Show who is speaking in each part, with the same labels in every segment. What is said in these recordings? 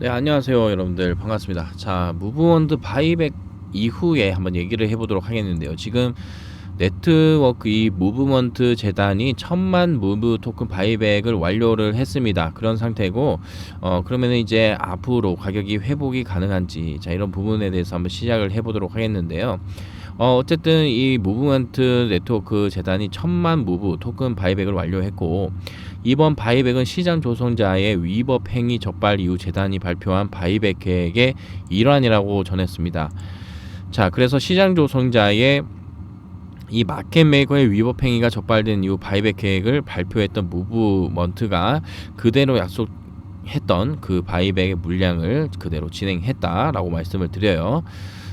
Speaker 1: 네 안녕하세요 여러분들. 반갑습니다. 자 무브먼트 바이백 이후에 한번 얘기를 해보도록 하겠는데요. 지금 네트워크 이 무브먼트 재단이 천만 무브 토큰 바이백을 완료를 했습니다. 그런 상태고 어 그러면은 이제 앞으로 가격이 회복이 가능한지 자 이런 부분에 대해서 한번 시작을 해보도록 하겠는데요 어, 어쨌든 이 무브먼트 네트워크 재단이 천만 무브 토큰 바이백을 완료했고 이번 바이백은 시장 조성자의 위법 행위 적발 이후 재단이 발표한 바이백 계획의 일환이라고 전했습니다. 자, 그래서 시장 조성자의 이 마켓 메이커의 위법 행위가 적발된 이후 바이백 계획을 발표했던 무브먼트가 그대로 약속했던 그 바이백의 물량을 그대로 진행했다라고 말씀을 드려요.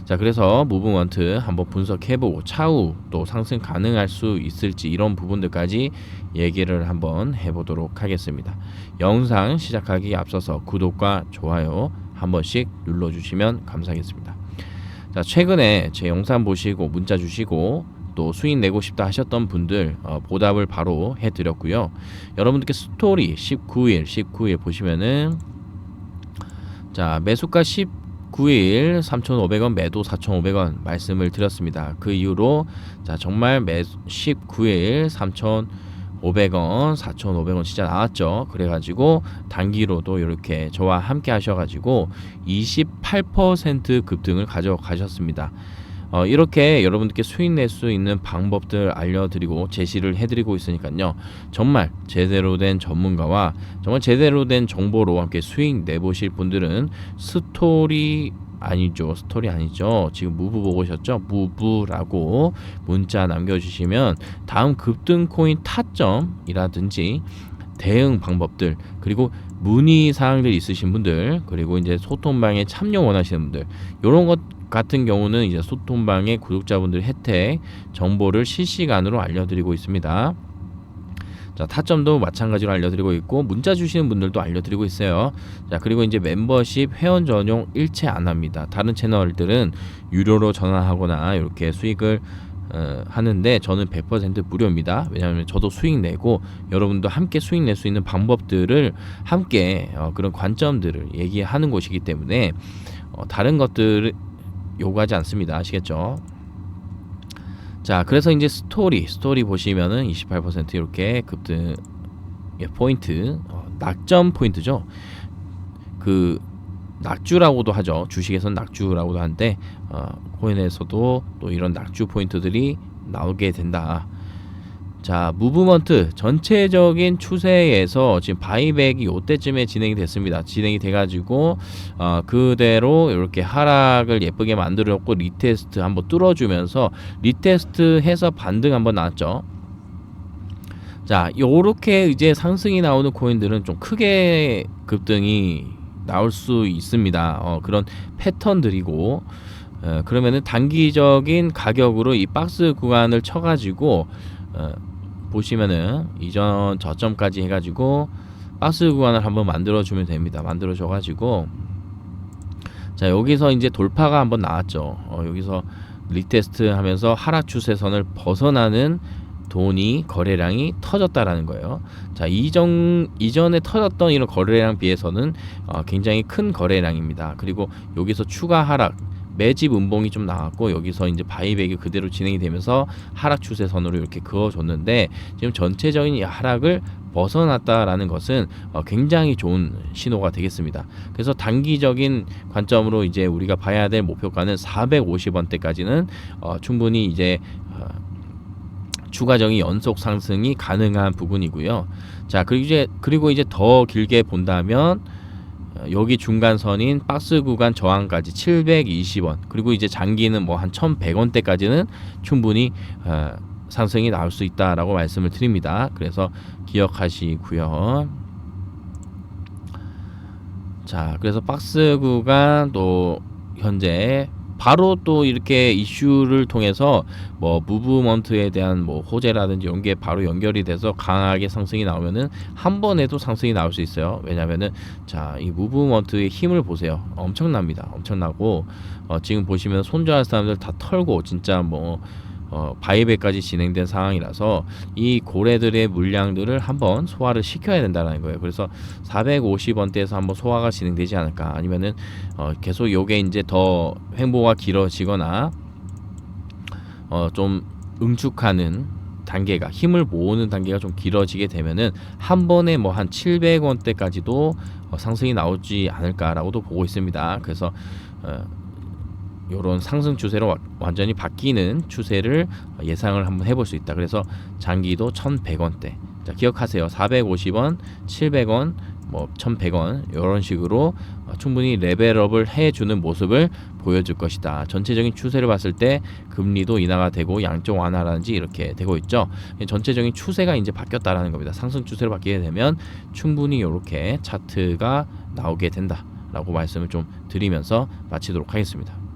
Speaker 1: 자 그래서 무브먼트 한번 분석해보고 차후 또 상승 가능할 수 있을지 이런 부분들까지 얘기를 한번 해보도록 하겠습니다. 영상 시작하기 앞서서 구독과 좋아요 한 번씩 눌러주시면 감사하겠습니다. 자 최근에 제 영상 보시고 문자 주시고 또 수익 내고 싶다 하셨던 분들 어, 보답을 바로 해드렸고요. 여러분들께 스토리 19일 19일 보시면은 자 매수가 10 9일 3,500원 매도 4,500원 말씀을 드렸습니다. 그 이후로 자 정말 매 19일 3,500원, 4,500원 진짜 나왔죠. 그래가지고 단기로도 이렇게 저와 함께 하셔가지고 28% 급등을 가져가셨습니다. 어, 이렇게 여러분들께 수익 낼 수 있는 방법들 알려드리고 제시를 해드리고 있으니까요. 정말 제대로 된 전문가와 정말 제대로 된 정보로 함께 수익 내보실 분들은 스토리 아니죠. 스토리 아니죠. 지금 무브 보고 오셨죠? 무브라고 문자 남겨주시면 다음 급등 코인 타점이라든지 대응 방법들 그리고 문의 사항들 있으신 분들 그리고 이제 소통방에 참여 원하시는 분들 이런 것 같은 경우는 이제 소통방의 구독자분들 혜택 정보를 실시간으로 알려드리고 있습니다. 자, 타점도 마찬가지로 알려드리고 있고 문자 주시는 분들도 알려드리고 있어요. 자, 그리고 이제 멤버십 회원 전용 일체 안 합니다. 다른 채널들은 유료로 전환하거나 이렇게 수익을 어, 하는데 저는 100% 무료입니다. 왜냐하면 저도 수익 내고 여러분도 함께 수익 낼 수 있는 방법들을 함께 어, 그런 관점들을 얘기하는 곳이기 때문에 어, 다른 것들 요구하지 않습니다. 아시겠죠? 자, 그래서 이제 스토리, 스토리 보시면은 28% 이렇게 급등 예, 포인트, 어, 낙점 포인트죠. 그 낙주라고도 하죠. 주식에서는 낙주라고도 하는데 어, 코인에서도 또 이런 낙주 포인트들이 나오게 된다. 자, 무브먼트 전체적인 추세에서 지금 바이백이 요때쯤에 진행이 됐습니다. 진행이 돼가지고 어, 그대로 이렇게 하락을 예쁘게 만들었고 리테스트 한번 뚫어주면서 리테스트 해서 반등 한번 나왔죠. 자, 요렇게 이제 상승이 나오는 코인들은 좀 크게 급등이 나올 수 있습니다. 어, 그런 패턴들이고 어, 그러면은 단기적인 가격으로 이 박스 구간을 쳐가지고 어, 보시면은 이전 저점까지 해가지고 박스 구간을 한번 만들어 주면 됩니다. 만들어 줘가지고 자 여기서 이제 돌파가 한번 나왔죠. 어, 여기서 리테스트 하면서 하락 추세선을 벗어나는 돈이 거래량이 터졌다라는 거예요. 자 이전 이전에 터졌던 이런 거래량 비해서는 어, 굉장히 큰 거래량입니다. 그리고 여기서 추가 하락 매집 음봉이 좀 나왔고 여기서 이제 바이백이 그대로 진행이 되면서 하락 추세선으로 이렇게 그어줬는데 지금 전체적인 이 하락을 벗어났다라는 것은 어, 굉장히 좋은 신호가 되겠습니다. 그래서 단기적인 관점으로 이제 우리가 봐야 될 목표가는 450원대까지는 어, 충분히 이제 어, 추가적인 연속 상승이 가능한 부분이고요. 자 그리고 이제 그리고 이제 더 길게 본다면 여기 중간선인 박스 구간 저항까지 720원 그리고 이제 장기는 뭐 한 1100원대까지는 충분히 어, 상승이 나올 수 있다라고 말씀을 드립니다. 그래서 기억하시고요. 자, 그래서 박스 구간 또 현재 바로 또 이렇게 이슈를 통해서 뭐 무브먼트에 대한 뭐 호재라든지 이런 게 바로 연결이 돼서 강하게 상승이 나오면은 한 번에도 상승이 나올 수 있어요. 왜냐면은 자 이 무브먼트의 힘을 보세요. 엄청납니다. 엄청나고 어, 지금 보시면 손절한 사람들 다 털고 진짜 뭐 어, 바이백까지 진행된 상황이라서 이 고래들의 물량들을 한번 소화를 시켜야 된다는 거예요. 그래서 450원대에서 한번 소화가 진행되지 않을까 아니면은 어, 계속 요게 이제 더 횡보가 길어지거나 어, 좀 응축하는 단계가 힘을 모으는 단계가 좀 길어지게 되면은 한 번에 뭐 한 700원대까지도 어, 상승이 나오지 않을까라고도 보고 있습니다. 그래서 어, 요런 상승 추세로 와- 완전히 바뀌는 추세를 예상을 한번 해볼 수 있다. 그래서 장기도 1,100원대. 자, 기억하세요. 450원, 700원, 뭐 1,100원 이런 식으로 어, 충분히 레벨업을 해주는 모습을 보여줄 것이다. 전체적인 추세를 봤을 때 금리도 인하가 되고 양적 완화라든지 이렇게 되고 있죠. 전체적인 추세가 이제 바뀌었다라는 겁니다. 상승 추세로 바뀌게 되면 충분히 이렇게 차트가 나오게 된다라고 말씀을 좀 드리면서 마치도록 하겠습니다.